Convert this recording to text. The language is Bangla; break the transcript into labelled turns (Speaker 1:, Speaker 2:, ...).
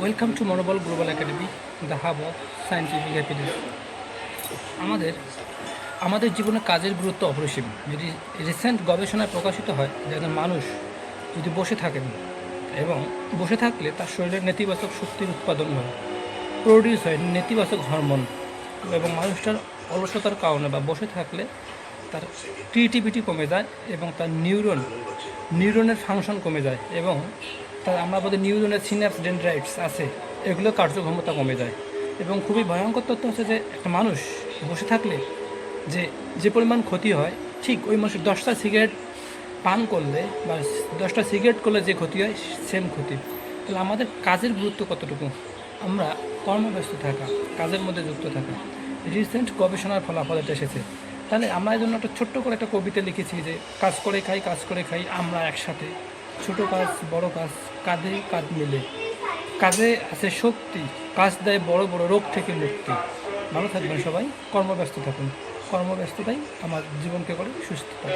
Speaker 1: Welcome to Monobal global academy, the hub of scientific happiness. আমাদের আমাদের জীবনে কাজের গুরুত্ব অপরিসীম। যদি রিসেন্ট গবেষণায় প্রকাশিত হয় যে একজন মানুষ যদি বসে থাকেন এবং বসে থাকলে তার শরীরে নেতিবাচক শক্তির উৎপাদন হয় প্রডিউস হয় নেতিবাচক হরমোন এবং মানুষটার অলসতার কারণে বা বসে থাকলে তার ক্রিয়েটিভিটি কমে যায় এবং তার নিউরন নিউরনের ফাংশন কমে যায় এবং তার আমরা বলি নিউরনের সিনাপস ডেন্ড্রাইটস আছে এগুলো কার্যক্ষমতা কমে যায়। এবং খুবই ভয়ঙ্কর তথ্য হচ্ছে যে একটা মানুষ বসে থাকলে যে যে পরিমাণ ক্ষতি হয়, ঠিক ওই মানুষ দশটা সিগারেট পান করলে বা দশটা সিগারেট করলে যে ক্ষতি হয় সেম ক্ষতি। তাহলে আমাদের কাজের গুরুত্ব কতটুকু? আমরা কর্মব্যস্ত থাকা, কাজের মধ্যে যুক্ত থাকা। রিসেন্ট গবেষণার ফলাফল এটা এসেছে। তাহলে আমরা এই জন্য একটা ছোট্ট করে একটা কবিতা লিখেছি যে, কাজ করে খাই, কাজ করে খাই, আমরা একসাথে। ছোট কাজ, বড় কাজ, কাঁধে কাঁধ মিলে। কাজে আছে শক্তি, কাজ দেয় বড় বড় রোগ থেকে মুক্তি। ভালো থাকবেন সবাই, কর্মব্যস্ত থাকুন। কর্মব্যস্ততাই আমার জীবনকে করে সুস্থতা।